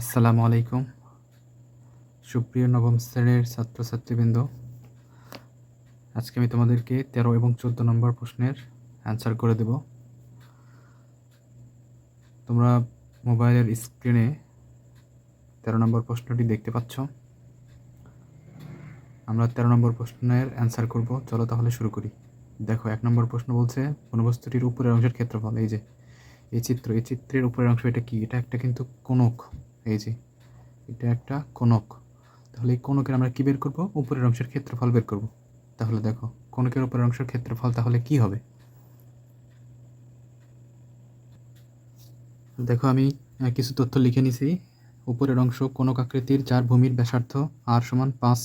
আসসালামু আলাইকুম। সুপ্রিয় নবম শ্রেণির ছাত্রছাত্রীবৃন্দ, আজকে আমি তোমাদেরকে তেরো এবং চোদ্দ নম্বর প্রশ্নের অ্যান্সার করে দেব। তোমরা মোবাইলের স্ক্রিনে তেরো নম্বর প্রশ্নটি দেখতে পাচ্ছ। আমরা তেরো নম্বর প্রশ্নের অ্যান্সার করব। চলো তাহলে শুরু করি। দেখো, এক নম্বর প্রশ্ন বলছে বনবস্তুটির উপরের অংশের ক্ষেত্রফল? এই যে, এই চিত্র, এই চিত্রের উপরের অংশ এটা কি? এটা একটা কিন্তু কোনক এই যে, এটা একটা কোনক। তাহলে এই কোনকের আমরা কি বের করব? উপরের অংশের ক্ষেত্রফল বের করব। তাহলে দেখো, কোনকের উপরের অংশের ক্ষেত্রফল তাহলে কি হবে? দেখো, আমি কিছু তথ্য লিখে নিছি। উপরের অংশ কোনক আকৃতির যার ভূমির ব্যাসার্ধ আর সমান পাঁচ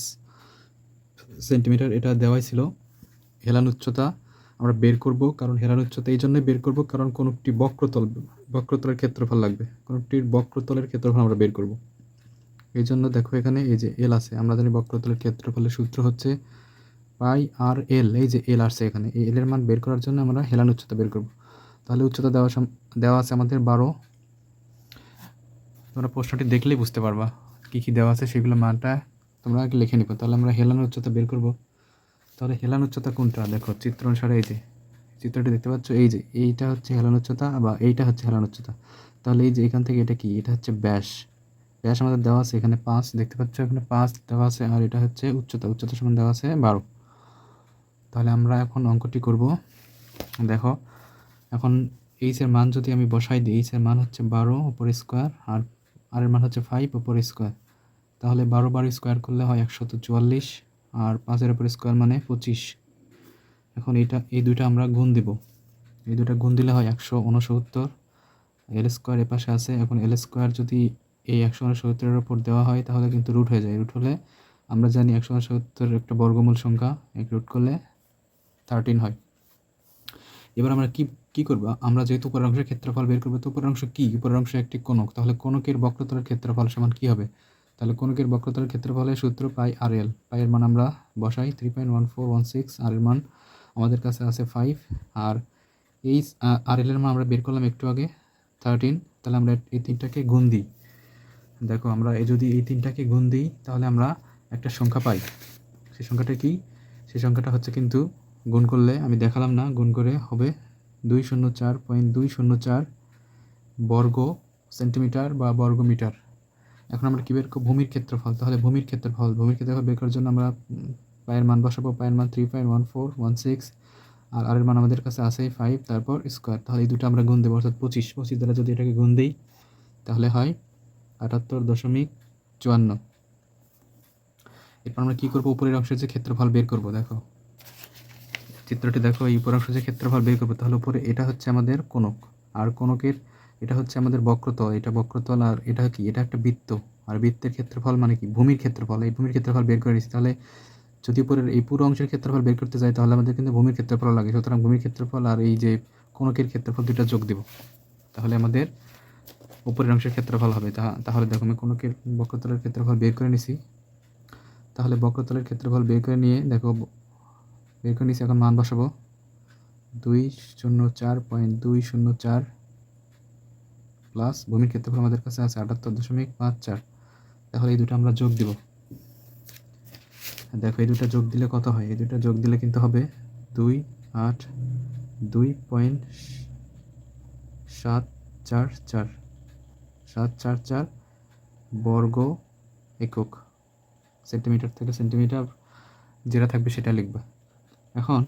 সেন্টিমিটার। এটা দেওয়াই ছিল হেলান উচ্চতা। আমরা বের করব কারণ হেলান উচ্চতা এই জন্যই বের করব কারণ কোনটি বক্রতল, বক্রতলের ক্ষেত্রফল লাগবে। কোনটির বক্রতলের ক্ষেত্রফল আমরা বের করব। এই জন্য দেখো এখানে এই যে এল আছে, আমরা জানি বক্রতলের ক্ষেত্রফলের সূত্র হচ্ছে পাই আর এল এই যে এল আসছে এখানে। এই এলের মান বের করার জন্য আমরা হেলান উচ্চতা বের করব। তাহলে উচ্চতা দেওয়া দেওয়া আছে আমাদের বারো। তোমরা প্রশ্নটি দেখলেই বুঝতে পারবা কী কী দেওয়া আছে, সেগুলো মানটা তোমরা লিখে নিবে। তাহলে আমরা হেলান উচ্চতা বের করব। তাহলে হেলান উচ্চতা কোনটা? দেখো, চিত্র অনুসারে এই যে, চিত্রটি দেখতে পাচ্ছ? এই যে, এইটা হচ্ছে হেলান উচ্চতা বা এইটা হচ্ছে হেলান উচ্চতা। তাহলে এই যে এখান থেকে এটা কি? এটা হচ্ছে ব্যাস। ব্যাস আমাদের দেওয়া আছে এখানে পাঁচ, দেখতে পাচ্ছ? এখানে পাঁচ দেওয়া আছে আর এটা হচ্ছে উচ্চতা। উচ্চতা সমান দেওয়া আছে বারো। তাহলে আমরা এখন অঙ্কটি করব। দেখো, এখন এইচের মান যদি আমি বসাই দিই এইচের মান হচ্ছে বারো উপর স্কোয়ার আর আর এর মান হচ্ছে ফাইভ উপর স্কোয়ার। তাহলে বারো বারো স্কোয়ার করলে হয় একশত চুয়াল্লিশ। আর পাঁচের উপর স্কোয়ার মানে পঁচিশ। এখন এটা, এই দুইটা আমরা গুণ দিব। এই দুইটা গুণ দিলে হয় একশো উনসত্তর এল স্কোয়ার এপাশে আছে, এখন এল স্কোয়ার যদি এই একশো উনসত্তরের ওপর দেওয়া হয়, তাহলে কিন্তু রুট হয়ে যায়। রুট হলে আমরা জানি একশো উনসত্তর একটা বর্গমূল সংখ্যা, এক রুট করলে থার্টিন হয়। এবার আমরা কি কি করব? আমরা যেহেতু উপরের অংশের ক্ষেত্রফল বের করব, তো উপরের অংশ কি? উপরের অংশ একটি কোণক তাহলে কোণকের বক্রতলের ক্ষেত্রফল সমান কী হবে? তাহলে কোণকের বক্রতলের ক্ষেত্রফলের সূত্র পাই আর এল। পাই এর মান আমরা বসাই three point one four one six R এর মান আমাদের কাছে আছে ফাইভ আর এই আর এল এর মান আমরা বের করলাম একটু আগে থার্টিন তাহলে আমরা এই তিনটাকে গুণ দিই। দেখো, আমরা এই যদি এই তিনটাকে গুণ দিই, তাহলে আমরা একটা সংখ্যা পাই। সেই সংখ্যাটা কি? সেই সংখ্যাটা হচ্ছে কিন্তু গুণ করলে, আমি দেখালাম না, গুণ করে হবে দুই শূন্য চার পয়েন্ট দুই শূন্য চার বর্গ সেন্টিমিটার বা বর্গ মিটার এখন আমরা কী বের ভূমির ক্ষেত্রফল, তাহলে ভূমির ক্ষেত্রফল ভূমির ক্ষেত্রফল বের করার জন্য আমরা পায়ের মান বসাবো, পায়ের মান three point one four one six আর আর এর মান আমাদের কাছে আছে ফাইভ তারপর স্কোয়ার তাহলে এই দুটো আমরা গুণ দেবো, অর্থাৎ পঁচিশ। পঁচিশ দ্বারা যদি এটাকে গুণ দিই, তাহলে হয় আটাত্তর দশমিক চুয়ান্ন। এরপর আমরা কী করব? উপরের অংশের যে ক্ষেত্রফল বের করব, দেখো। চিত্রটি দেখো, এই উপর অংশ যে ক্ষেত্রফল বের করব, তাহলে উপরে এটা হচ্ছে আমাদের কোনক আর কোনকের এটা হচ্ছে আমাদের বক্রতল, এটা বক্রতল আর এটা কি? এটা একটা বৃত্ত। আর বৃত্তের ক্ষেত্রফল মানে কি? ভূমির ক্ষেত্রফল। এই ভূমির ক্ষেত্রফল বের করে নিচ্ছি তাহলে যদি উপরের এই পুরো অংশের ক্ষেত্রফল বের করতে যাই, তাহলে আমাদের কিন্তু ভূমির ক্ষেত্রফল লাগে। সুতরাং ভূমির ক্ষেত্রফল আর এই যে কোনকের ক্ষেত্রফল দুটা যোগ দেব। তাহলে আমাদের উপরের অংশের ক্ষেত্রফল হবে। তাহলে দেখো আমি কোনকের বক্রতলের ক্ষেত্রফল বের করে নিছি। তাহলে বক্রতলের ক্ষেত্রফল বের করে নিয়ে দেখো, বের করে নিছি। এখন মান বসাবো। দুই শূন্য চার পয়েন্ট দুই শূন্য চার প্লাস ভূমির ক্ষেত্রফল আমাদের কাছে আছে আটাত্তর দশমিক পাঁচ চার। তাহলে এই দুটো আমরা যোগ দিব। দেখো, এই দুটো যোগ দিলে কত হয়? এই দুটো যোগ দিলে কিন্তু হবে দুই আট দুই পয়েন্ট সাত চার চার। সাত চার চার বর্গ একক। সেন্টিমিটার থেকে সেন্টিমিটার যেটা থাকবে সেটা লিখবা। এখন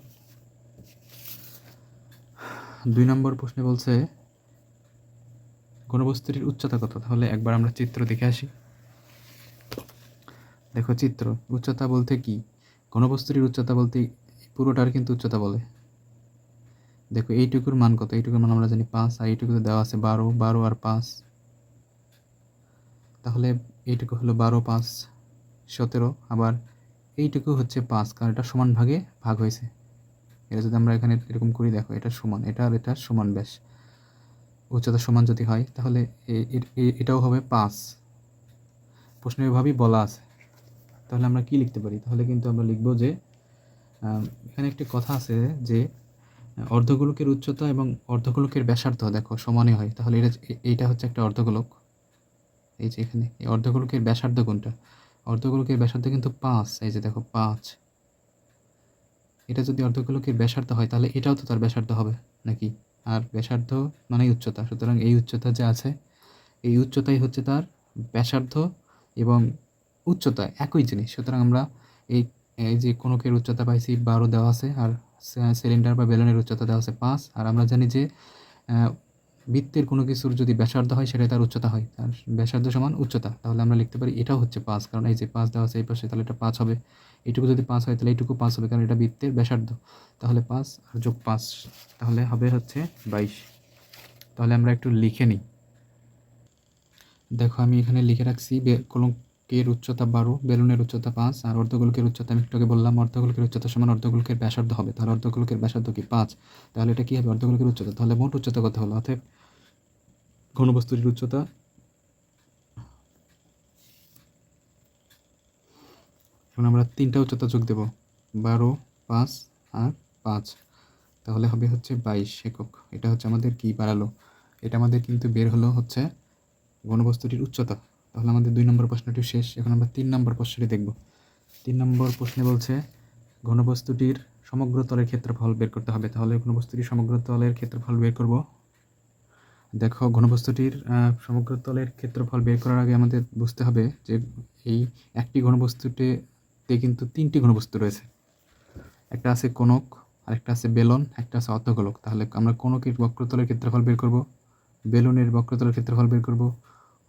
দুই নম্বর প্রশ্নে বলছে ঘনবস্তুটির উচ্চতা কত? তাহলে একবার আমরা চিত্র দেখে আসি। দেখো চিত্র, উচ্চতা বলতে কি? ঘনবস্তুটির উচ্চতা বলতে পুরোটার কিন্তু উচ্চতা বলে। দেখো এইটুকুর মান কত? এইটুকুর মান আমরা জানি পাঁচ, আর এইটুকুতে দেওয়া আছে বারো বারো আর পাঁচ। তাহলে এইটুকু হলো বারো, পাঁচ, সতেরো, আবার এইটুকু হচ্ছে পাঁচ, কারণ এটা সমান ভাগে ভাগ হয়েছে। এটা যদি আমরা এখানে এরকম করি, দেখো এটা সমান, এটা আর এটা সমান ব্যাস। উচ্চতা সমান যদি হয়, তাহলে এটাও হবে পাঁচ। প্রশ্ন এভাবেই বলা আছে। তাহলে আমরা কি লিখতে পারি? তাহলে কিন্তু আমরা লিখব যে এখানে একটি কথা আছে যে অর্ধগোলকের উচ্চতা এবং অর্ধগোলকের ব্যাসার্ধ দেখো সমানই হয়। তাহলে এটা এইটা হচ্ছে একটা অর্ধগোলক। এই যে এখানে, এই অর্ধগোলকের ব্যাসার্ধ কোনটা? অর্ধগোলকের ব্যাসার্ধ কিন্তু পাঁচ। এই যে দেখো, পাঁচ। এটা যদি অর্ধগোলকের ব্যাসার্ধ হয়, তাহলে এটাও তো তার ব্যাসার্ধ হবে নাকি? আর ব্যাসার্ধ মানেই উচ্চতা। সুতরাং এই উচ্চতা যে আছে, এই উচ্চতাই হচ্ছে তার ব্যাসার্ধ এবং উচ্চতা একই জিনিস। সুতরাং আমরা এই এই যে কোনকের উচ্চতা পাইছি বারো দেওয়া আছে, আর সিলিন্ডার বা বেলুনের উচ্চতা দেওয়া আছে পাঁচ। আর আমরা জানি যে বৃত্তের কোনো কিছুর যদি ব্যাসার্ধ হয়, সেটাই তার উচ্চতা হয়। তার ব্যাসার্ধ সমান উচ্চতা। তাহলে আমরা লিখতে পারি এটাও হচ্ছে পাঁচ। কারণ এই যে পাঁচ দেওয়া আছে এই পাশে, তাহলে এটা পাঁচ হবে। এইটুকু যদি পাঁচ হয়, তাহলে এইটুকু পাঁচ হবে, কারণ এটা বৃত্তের ব্যাসার্ধ। তাহলে পাঁচ আর যোগ পাঁচ, তাহলে হবে হচ্ছে বাইশ। তাহলে আমরা একটু লিখে নিই। দেখো, আমি এখানে লিখে রাখছি কলঙ্কের উচ্চতা বারো, বেলুনের উচ্চতা পাঁচ, আর অর্ধগোলকের উচ্চতা, আমি একটু বললাম, অর্ধগোলকের উচ্চতা সমান অর্ধগোলকের ব্যাসার্ধ হবে। তাহলে অর্ধগোলকের ব্যাসার্ধ কি? পাঁচ। তাহলে এটা কি হবে? অর্ধগোলকের উচ্চতা। তাহলে মোট উচ্চতা কত হলো? অতএব ঘনবস্তুটির উচ্চতা এখন আমরা তিনটা উচ্চতা যোগ দেব। বারো, পাঁচ, আর পাঁচ। তাহলে হবে হচ্ছে বাইশ একক। এটা হচ্ছে আমাদের কি বাড়ালো? এটা আমাদের কিন্তু বের হলো হচ্ছে ঘনবস্তুটির উচ্চতা। তাহলে আমাদের দুই নম্বর প্রশ্নটি শেষ। এখন আমরা তিন নম্বর প্রশ্নটি দেখব। তিন নম্বর প্রশ্নে বলছে, ঘনবস্তুটির সমগ্র তলের ক্ষেত্রফল বের করতে হবে। তাহলে ঘনবস্তুটির সমগ্র তলের ক্ষেত্রফল বের করব। দেখো, ঘনবস্তুটির সমগ্র তলের ক্ষেত্রফল বের করার আগে আমাদের বুঝতে হবে যে এই একটি ঘনবস্তুতে তে কিন্তু তিনটি ঘনবস্তু রয়েছে। একটা আছে কোনক, আরেকটা আছে বেলন, একটা আছে অর্ধগোলক। তাহলে আমরা কোনকের বক্রতলের ক্ষেত্রফল বের করব, বেলুনের বক্রতলের ক্ষেত্রফল বের করব,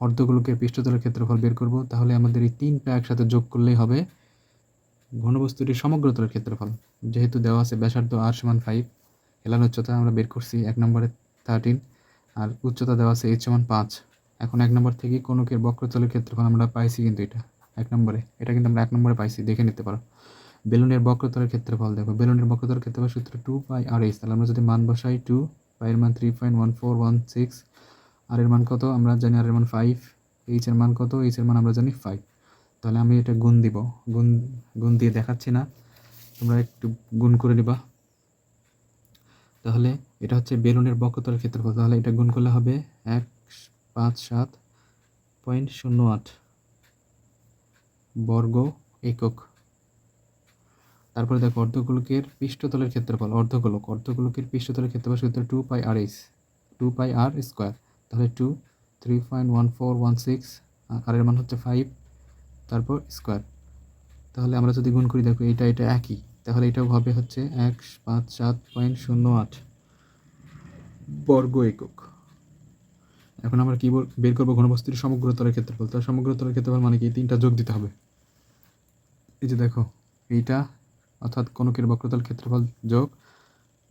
অর্ধগোলকের পৃষ্ঠতলের ক্ষেত্রফল বের করব। তাহলে আমাদের এই তিনটা একসাথে যোগ করলেই হবে ঘনবস্তুটির সমগ্রতলের ক্ষেত্রফল। যেহেতু দেওয়া আছে ব্যাসার্ধ আর সমান ফাইভ হেলান উচ্চতা আমরা বের করছি এক নম্বরে থার্টিন আর উচ্চতা দেওয়া আছে এইচ সমান পাঁচ। এখন এক নম্বর থেকে কোনকের বক্রতলের ক্ষেত্রফল আমরা পাইছি কিন্তু এটা। এক নম্বরে। এটা কিন্তু আমরা এক নম্বরে পাইছি, দেখে নিতে পারো। বেলুনের বক্রতলের ক্ষেত্রফল দেখো। বেলুনের বক্রতলের ক্ষেত্রফল সূত্র টু পাই আর এইচ তাহলে আমরা যদি মান বসাই টু পাইয়ের মান three point one four one six R এর মান কত? আমরা জানি আর এর মান ফাইভ এইচ এর মান কত? এইচ এর মান আমরা জানি ফাইভ তাহলে আমি এটা গুণ দিব। গুণ গুণ দিয়ে দেখাচ্ছি না। তোমরা একটু গুণ করে নিবা। তাহলে এটা হচ্ছে বেলুনের বক্রতলের ক্ষেত্রফল। তাহলে এটা গুণ করলে হবে এক, পাঁচ, সাত পয়েন্ট শূন্য আট। বর্গ একক। তারপরে দেখো অর্ধগোলকের পৃষ্ঠতলের ক্ষেত্রফল, অর্ধগোলক, অর্ধগোলকের পৃষ্ঠতলের ক্ষেত্রফল সূত্র two pi R S two pi R square তাহলে two three point one four one six R এর মান হচ্ছে ফাইভ তারপর স্কোয়ার তাহলে আমরা যদি গুণ করি, দেখো এটা এটা একই। তাহলে এটাও হবে হচ্ছে এক, পাঁচ, সাত পয়েন্ট শূন্য আট বর্গ একক। এখন আমরা কি বের করব ঘনবস্তুর সমগ্র তলের ক্ষেত্রফল। তার সমগ্র তলের ক্ষেত্রফল মানে কি? তিনটা যোগ দিতে হবে। এই যে দেখো, এইটা, অর্থাৎ কনকের বক্রতল ক্ষেত্রফল যোগ,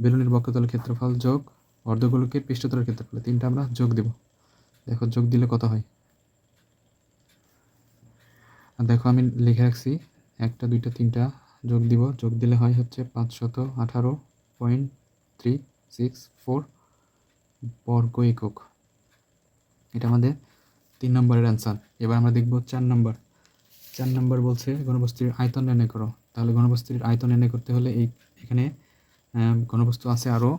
বেলুনের বক্রতল ক্ষেত্রফল যোগ অর্ধগোলকের পৃষ্ঠতলের ক্ষেত্রফল, তিনটা আমরা যোগ দেব। দেখো, যোগ দিলে কত হয়? আর দেখো, আমি লিখে রাখছি, একটা, দুইটা, তিনটা যোগ দিব। যোগ দিলে হয় হচ্ছে পাঁচশত আঠারো পয়েন্ট থ্রি সিক্স ফোর বর্গ একক। এটা আমাদের তিন নম্বরের অ্যান্সার এবার আমরা দেখব চার নম্বর। চার নম্বর বলছে, ঘনবস্তুর আয়তন নির্ণয় করো। তাহলে ঘনবস্তুর আয়তন নির্ণয় করতে হলে এই, এখানে ঘনবস্তু আছে আরও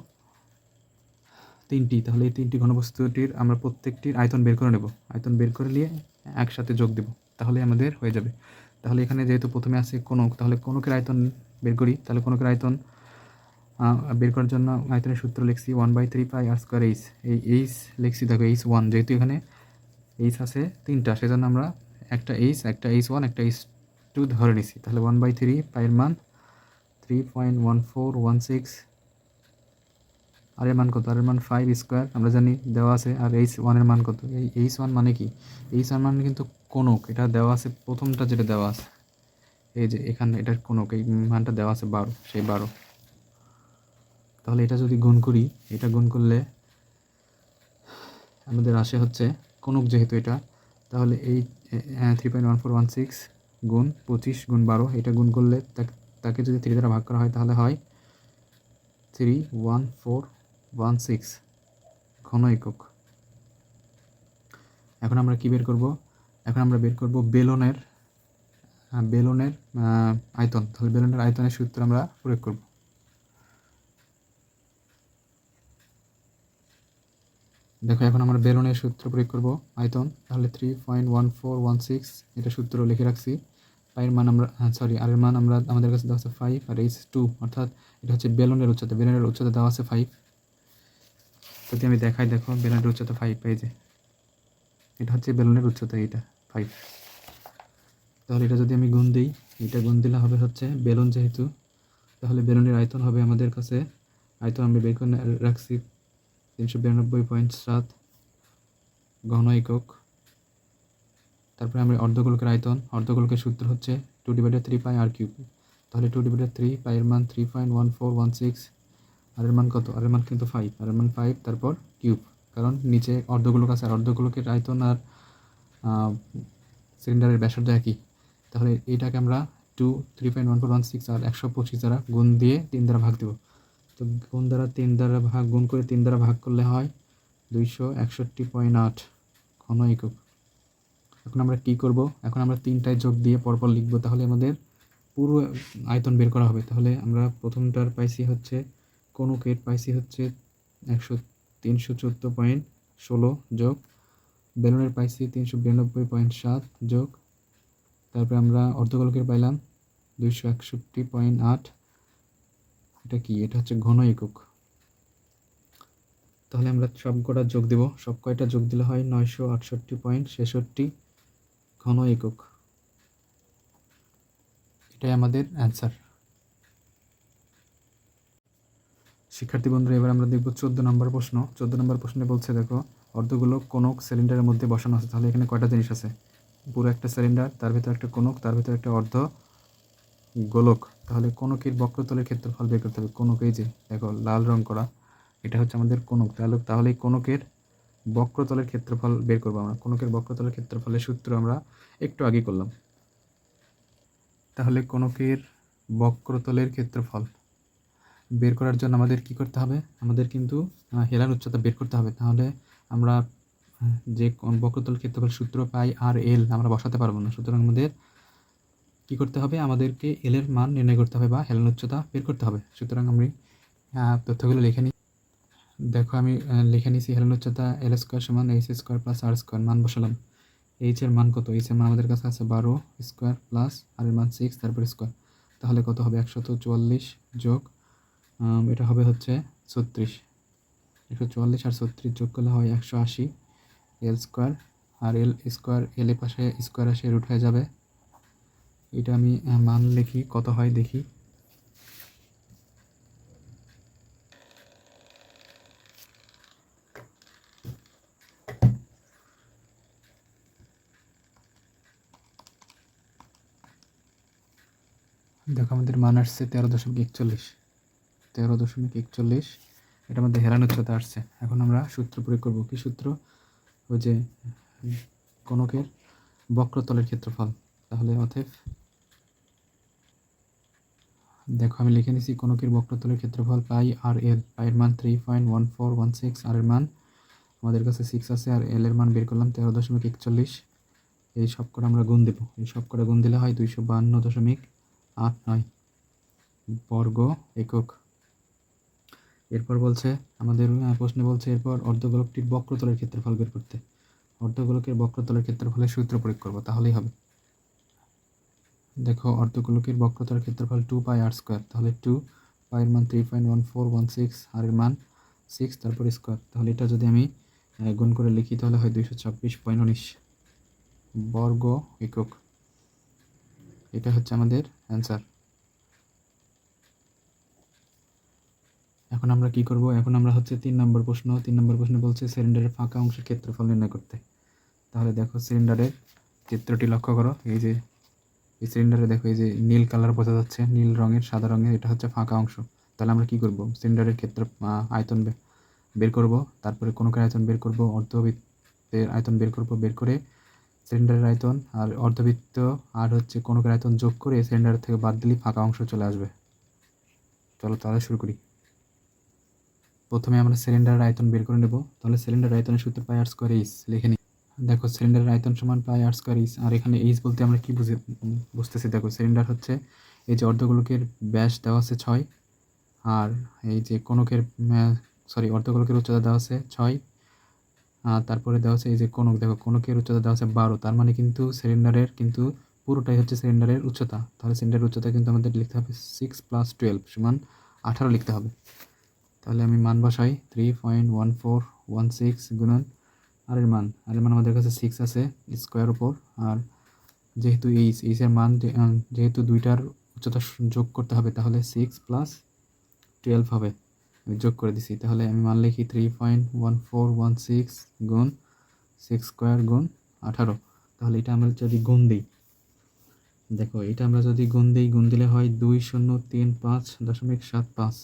তিনটি। তাহলে এই তিনটি ঘনবস্তুটির আমরা প্রত্যেকটির আয়তন বের করে নেব। আয়তন বের করে নিয়ে একসাথে যোগ দেব। তাহলে আমাদের হয়ে যাবে। তাহলে এখানে যেহেতু প্রথমে আছে কোনক, তাহলে কোনকের আয়তন বের করি। তাহলে কোনকের আয়তন বের করার জন্য আয়তনের সূত্র লিখছি one by three pi R square H এই এইচ লিখছি, দেখো এইচ ওয়ান যেহেতু এখানে এইচ আছে তিনটা, সেজন্য আমরা একটা এইচ একটা এইচ ওয়ান একটা এইচ টু ধরে নিছি। তাহলে ওয়ান বাই থ্রি পাইয়ের মান three point one four one six R এর মান কত? আর এর মান ফাইভ স্কোয়ার আমরা জানি দেওয়া আছে। আর এইচ ওয়ানের মান কত? এই এইচ ওয়ান মানে কি? এইচ ওয়ান মানে কিন্তু কোনক এটা দেওয়া আছে, প্রথমটা যেটা দেওয়া আছে। এই যে এখানে এটার কোনক এই মানটা দেওয়া আছে বারো, সেই বারো। তাহলে এটা যদি গুণ করি, এটা গুণ করলে আমাদের আসে হচ্ছে কোনক যেহেতু এটা, তাহলে এই three point one four one six গুণ পঁচিশ গুণ বারো, এটা গুণ করলে তাক- যদি থ্রি দ্বারা ভাগ করা হয় তাহলে হয় three one four one six ঘন একক। এখন আমরা কি বের করব? এখন আমরা বের করব বেলনের বেলনের আয়তন। তাহলে বেলনের আয়তনের সূত্র আমরা প্রয়োগ করব। দেখো, এখন আমরা বেলুনের সূত্র প্রয়োগ করব, আয়তন। তাহলে three point one four one six এটা সূত্র লিখে রাখছি। পায়ের মান আমরা হ্যাঁ সরি আর এর মান আমরা, আমাদের কাছে দেওয়া আছে ফাইভ আর এইচ টু অর্থাৎ এটা হচ্ছে বেলুনের উচ্চতা। বেলুনের উচ্চতা দেওয়া আছে ফাইভ যদি আমি দেখাই, দেখো, বেলুনের উচ্চতা ফাইভ পেয়েছে এটা হচ্ছে বেলুনের উচ্চতা এটা ফাইভ তাহলে এটা যদি আমি গুণ দিই, এটা গুণ দিলে হবে হচ্ছে বেলুন যেহেতু, তাহলে বেলুনের আয়তন হবে আমাদের কাছে, আয়তন আমি বের করে রাখছি তিনশো বিরানব্বই পয়েন্ট সাত ঘন একক তারপরে আমরা অর্ধগোলকের আয়তন, অর্ধগোলকের সূত্র হচ্ছে two divided three pi R cube তাহলে টু ডিভাইডেড থ্রি পাইয়ের মান three point one four one six R এর মান কত? আর এর মান কিন্তু ফাইভ আর এর মান ফাইভ তারপর কিউব কারণ নিচে অর্ধগোলক আছে আর অর্ধগোলকের আয়তন আর সিলিন্ডারের ব্যাসার্ধ একই। তাহলে এইটাকে আমরা two three point one four one six R একশো পঁচিশ দ্বারা গুণ দিয়ে তিন দ্বারা ভাগ দেবো। তো গুণ দ্বারা তিন দ্বারা ভাগ, গুণ করে তিন দ্বারা ভাগ করলে হয়? দুইশো একষট্টি পয়েন্ট আট ঘন একক। এখন আমরা কী করব? এখন আমরা তিনটায় যোগ দিয়ে পরপর লিখব, তাহলে আমাদের পুরো আয়তন বের করা হবে। তাহলে আমরা প্রথমটার পাইছি হচ্ছে কনুকের পাইছি হচ্ছে একশো তিনশো চোদ্দ পয়েন্ট ষোলো যোগ, বেলুনের পাইছি তিনশো বিরানব্বই পয়েন্ট সাত যোগ, তারপরে আমরা অর্ধগোলকের পাইলাম দুইশো একষট্টি পয়েন্ট আট এটা কি? এটা হচ্ছে ঘন একক। তাহলে আমরা সব কটা যোগ দেব। সব কয়টা যোগ দিলে হয়? নয়শো আটষট্টি পয়েন্ট ছেষট্টি ঘন একক। এটাই আমাদের অ্যান্সার। শিক্ষার্থী বন্ধুরা, এবার আমরা দেখব চোদ্দ নম্বর প্রশ্ন। চোদ্দ নম্বর প্রশ্নে বলছে, দেখো অর্ধগুলো কোনক সিলিন্ডারের মধ্যে বসানো আছে। তাহলে এখানে কয়টা জিনিস আছে? পুরো একটা সিলিন্ডার, তার ভিতরে একটা কোনক তার ভিতরে একটা অর্ধ গোলক, তাহলে কোনকের বক্রতলের ক্ষেত্রফল বের করতে হবে। কোনক যে, দেখো, লাল রং করা, এটা হচ্ছে আমাদের কোনক। তাহলে তাহলে কোনকের বক্রতলের ক্ষেত্রফল বের করব আমরা। কোনকের বক্রতলের ক্ষেত্রফলের সূত্র আমরা একটু আগে করলাম। তাহলে কোনকের বক্রতলের ক্ষেত্রফল বের করার জন্য আমাদের কি করতে হবে? আমাদের কিন্তু হেলার উচ্চতা বের করতে হবে। তাহলে আমরা যে বক্রতল ক্ষেত্রফল সূত্র পাই, আর এল, আমরা বসাতে পারব না। সুতরাং আমাদের কি করতে হবে? আমাদেরকে এল এর মান নির্ণয় করতে হবে বা হেলান উচ্চতা বের করতে হবে। সুতরাং আমি তথ্যগুলো লিখে নিই। দেখো আমি লিখে নিয়েছি হেলান উচ্চতা এল স্কোয়ার সমান H square plus R square মান বসালাম। এইচ এর মান কত? এইচ এর মান আমাদের কাছে আছে বারো স্কোয়ার প্লাস আর এর মান সিক্স তারপর স্কোয়ার তাহলে কত হবে? একশত চুয়াল্লিশ যোগ এটা হবে হচ্ছে ছত্রিশ। একশো চুয়াল্লিশ আর ছত্রিশ যোগ করলে হয় একশো আশি। এল স্কোয়ার আর এল স্কোয়ার এল এর পাশে স্কোয়ার আসে রুট হয়ে যাবে এটা আমি মান লিখি, কত হয় দেখি। দেখো আমাদের মান আসছে তেরো দশমিক একচল্লিশ। তেরো দশমিক একচল্লিশ, এটা আমাদের হেরান উচ্চতা আসছে। এখন আমরা সূত্র প্রয়োগ করব। কি সূত্র? ওই যে, কনকের বক্রতলের ক্ষেত্রফল। তাহলে অতএব দেখো, আমি লিখে নিছি, কনকের বক্রতলের ক্ষেত্রফল পাই আর এল পাইয়ের মান three point one four one six R এর মান আমাদের কাছে সিক্স আছে, আর এল এর মান বের করলাম তেরো দশমিক একচল্লিশ। এই সব করে আমরা গুণ দেবো। এই সব করে গুণ দিলে হয় দুইশো বাহান্ন দশমিক আট নয় বর্গ একক। এরপর বলছে, আমাদের প্রশ্নে বলছে, এরপর অর্ধগোলকটির বক্রতলের ক্ষেত্রফল বের করতে। অর্ধগোলকের বক্রতলের ক্ষেত্রফলের সূত্র প্রয়োগ করব, তাহলেই হবে। দেখো, অর্ধগোলকের বক্রতলের ক্ষেত্রফল টু পাই আর স্কোয়ার তাহলে টু পাইয়ের মান three point one four one six R মান সিক্স তারপর স্কোয়ার তাহলে এটা যদি আমি গুণ করে লিখি, তাহলে হয় দুইশো ছাব্বিশ পয়েন্ট উনিশ বর্গ একক। এটা হচ্ছে আমাদের অ্যান্সার এখন আমরা কি করব? এখন আমরা হচ্ছে তিন নম্বর প্রশ্ন। তিন নম্বর প্রশ্ন বলছে সিলিন্ডারের ফাঁকা অংশের ক্ষেত্রফল নির্ণয় করতে। তাহলে দেখো সিলিন্ডারের চিত্রটি লক্ষ্য করো। এই যে এই সিলিন্ডারে দেখো, এই যে নীল কালার বোঝা যাচ্ছে, নীল রঙের, সাদা রঙের, এটা হচ্ছে ফাঁকা অংশ। তাহলে আমরা কি করব? সিলিন্ডারের ক্ষেত্রে আয়তন বের করব। তারপরে কোনকের আয়তন বের করব, অর্ধবৃত্তের আয়তন বের করব, বের করে সিলিন্ডারের আয়তন, আর অর্ধবৃত্ত, আর হচ্ছে কোনকের আয়তন যোগ করে সিলিন্ডার থেকে বাদ দিলেই ফাঁকা অংশ চলে আসবে। চলো তাহলে শুরু করি। প্রথমে আমরা সিলিন্ডারের আয়তন বের করে নেব। তাহলে সিলিন্ডার আয়তনের সূত্র পাই আর স্কোয়ার এইচ লিখে নিই দেখো সিলিন্ডারের আয়তন সমান পাই আর স্কোয়ার এইচ আর এখানে এইচ বলতে আমরা কি বুঝে বুঝতেছি? দেখো সিলিন্ডার হচ্ছে এই যে অর্ধগোলকের ব্যাস দেওয়া আছে ছয়, আর এই যে কোনকের সরি অর্ধগোলকের উচ্চতা দেওয়া আছে ছয়, আর তারপরে দেওয়া আছে এই যে কোনক। দেখো, কোনকের উচ্চতা দেওয়া আছে বারো, তার মানে কিন্তু সিলিন্ডারের কিন্তু পুরোটাই হচ্ছে সিলিন্ডারের উচ্চতা। তাহলে সিলিন্ডারের উচ্চতা কিন্তু আমাদের লিখতে হবে সিক্স প্লাস টুয়েলভ সমান আঠারো লিখতে হবে। তাহলে আমি মান বসাই three point one four one six গুণন আর এর মান আর এর মান আমাদের কাছে সিক্স আছে স্কোয়ার উপর। আর যেহেতু এইচ এইচের মান যেহেতু দুইটার উচ্চতা যোগ করতে হবে, তাহলে সিক্স প্লাস টুয়েলভ হবে। আমি যোগ করে দিছি। তাহলে আমি মান লিখি three point one four one six গুণ সিক্স স্কোয়ার গুণ আঠারো। তাহলে এটা আমরা যদি গুণ দিই, দেখো, এটা আমরা যদি গুণ দিই, গুণ দিলে হয় দুই শূন্য তিন পাঁচ দশমিক সাত পাঁচ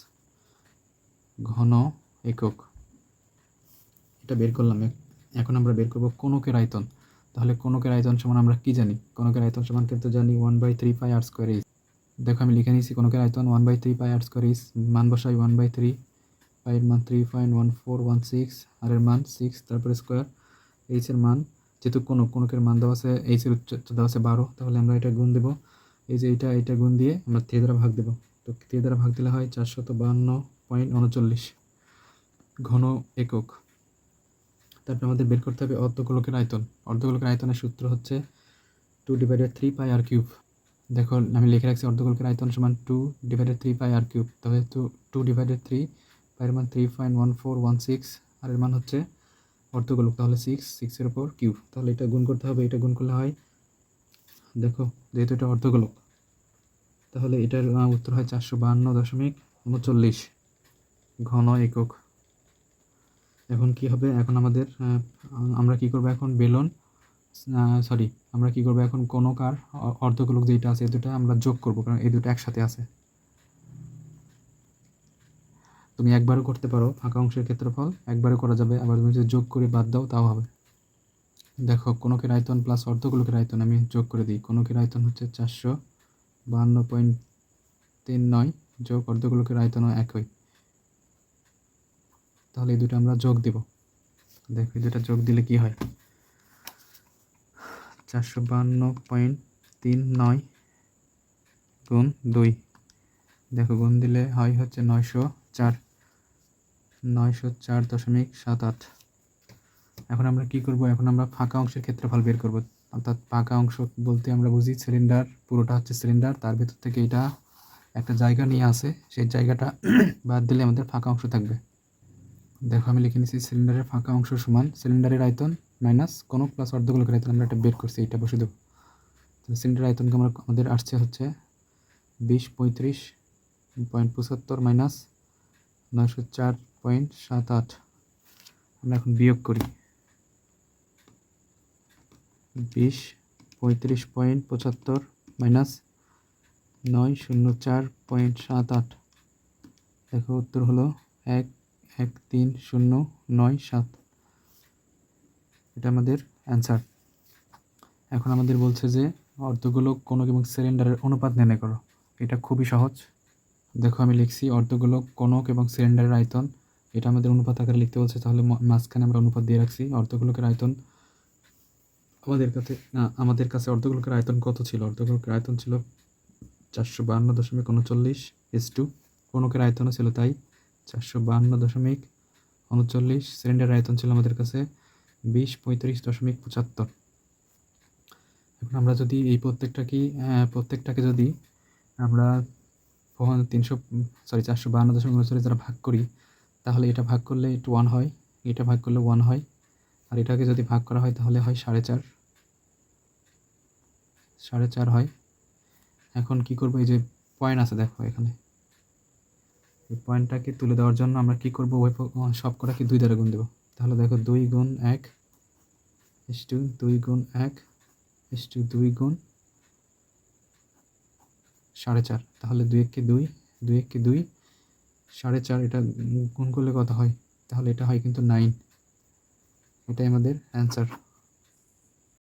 ঘন একক। এটা বের করলাম এ- এখন আমরা বের করব কোনকের আয়তন। তাহলে কোনকের আয়তন সমান আমরা কি জানি? কোনকের আয়তন সমান কিন্তু জানি one by three pi R square is দেখো, আমি লিখে নিয়েছি কোনকের আয়তন one by three pi R square is মান বসাই ওয়ান বাই থ্রি পাইয়ের মান three point one four one six R এর মান সিক্স তারপরে স্কোয়ার এইচের মান, যেহেতু কোনো কোনকের মান দেওয়া আছে এইচের উচ্চতা দেওয়া আছে বারো, তাহলে আমরা এটা গুণ দেবো। এই যে এইটা এইটা গুণ দিয়ে আমরা থ্রি দ্বারা ভাগ দেবো। তো থ্রি দ্বারা ভাগ দিলে হয় চারশত বাহান্ন পয়েন্ট উনচল্লিশ, ঘন একক। তারপর আমাদের বের করতে হবে অর্ধগোলকের আয়তন। অর্ধগোলকের আয়তনের সূত্র হচ্ছে two divided three pi R cube দেখো আমি লিখে রাখছি অর্ধগোলকের আয়তন সমান two divided three pi R cube তবে টু টু ডিভাইডেড থ্রি পাইয়ের মান three point one four one six R এর মান হচ্ছে অর্ধগোলক। তাহলে সিক্স সিক্সের ওপর কিউব তাহলে এটা গুণ করতে হবে, এটা গুণ করলে হয়, দেখো, যেহেতু এটা অর্ধগোলক, তাহলে এটার উত্তর হয় চারশো বাহান্ন দশমিক উনচল্লিশ ঘন একক। এখন কি হবে? এখন আমাদের আমরা কি করব এখন? বেলন সরি আমরা কি করব এখন? কোনক আর অর্ধগোলক যেটা আছে, এই দুটো আমরা যোগ করব, কারণ এই দুটো একসাথে আছে। তুমি একবারও করতে পারো, ফাঁকা অংশের ক্ষেত্রফল, একবারও করা যাবে, আবার তুমি যদি যোগ করে বাদ দাও, তাও হবে। দেখো কোনকের আয়তন প্লাস অর্ধগোলকের আয়তন আমি যোগ করে দিই। কোনকের আয়তন হচ্ছে চারশো বাহান্ন পয়েন্ট তিন নয়, যোগ অর্ধগোলকের আয়তনও একই। তাহলে এই দুটো আমরা যোগ দেব। দেখো, এই দুটো যোগ দিলে কি হয়? চারশো বাহান্ন পয়েন্ট তিন নয় গুণ দুই। দেখো, গুণ দিলে হয় হচ্ছে নয়শো চার। নয়শো চার দশমিক সাত আট। এখন আমরা কি করব? এখন আমরা ফাঁকা অংশের ক্ষেত্রফল বের করব। অর্থাৎ ফাঁকা অংশ বলতে আমরা বুঝি সিলিন্ডার, পুরোটা হচ্ছে সিলিন্ডার। তার ভেতর থেকে এটা একটা জায়গা নিয়ে আসে। সেই জায়গাটা বাদ দিলে আমাদের ফাঁকা অংশ থাকবে। দেখো, আমি লিখে নিচ্ছি সিলিন্ডারের ফাঁকা অংশ সমান সিলিন্ডারের আয়তন মাইনাস কোনো প্লাস অর্ধগোলকের আয়তন আমরা এটা বের করছি এটা বসে দেবো। তাহলে সিলিন্ডারের আয়তনকে আমরা আমাদের আসছে হচ্ছে বিশ পঁয়ত্রিশ পয়েন্ট পঁচাত্তর মাইনাস নয়শো চার পয়েন্ট সাত আট। আমরা এখন বিয়োগ করি। বিশ পঁয়ত্রিশ পয়েন্ট পঁচাত্তর মাইনাস নয় শূন্য চার পয়েন্ট সাত আট। দেখো, উত্তর হলো এক এক তিন শূন্য নয় সাত। এটা আমাদের অ্যান্সার। এখন আমাদের বলছে যে, অর্ধগোলক কোনক এবং সিলিন্ডারের অনুপাত নির্ণয় করো। এটা খুবই সহজ। দেখো আমি লিখছি, অর্ধগোলক কোনক এবং সিলিন্ডারের আয়তন। এটা আমাদের অনুপাত আকারে লিখতে বলছে, তাহলে মাঝখানে আমরা অনুপাত দিয়ে রাখছি। অর্ধগোলকের আয়তন আমাদের কাছে আমাদের কাছে অর্ধগোলকের আয়তন কত ছিল? অর্ধগোলকের আয়তন ছিল চারশো বাহান্ন দশমিক উনচল্লিশ এস টু। কোনকের আয়তনও ছিল তাই। চারশো বাহান্ন দশমিক উনচল্লিশ সিলিন্ডারের আয়তন ছিল আমাদের কাছে বিশ পঁয়ত্রিশ দশমিক পঁচাত্তর। এখন আমরা যদি এই প্রত্যেকটাকে প্রত্যেকটাকে যদি আমরা তিনশো সরি চারশো বাহান্ন দশমিক উনচল্লিশ দ্বারা ভাগ করি, তাহলে এটা ভাগ করলে একটু ওয়ান হয়, এটা ভাগ করলে ওয়ান হয়, আর এটাকে যদি ভাগ করা হয় তাহলে হয় সাড়ে চার সাড়ে চার হয়। এখন কি করব? এই যে পয়েন্ট আছে, দেখো এখানে। এই পয়েন্টটাকে তুলে দেওয়ার জন্য আমরা কি করব? ওই সব কটাকে দুই দ্বারা গুণ দেবো। তাহলে দেখো দুই গুণ এক, এস টু দুই গুণ এক, এস টু দুই গুণ সাড়ে চার। তাহলে দুই এককে দুই দুই এককে দুই সাড়ে চার, এটা গুণ করলে কত হয়? তাহলে এটা হয় কিন্তু নাইন এটাই আমাদের অ্যান্সার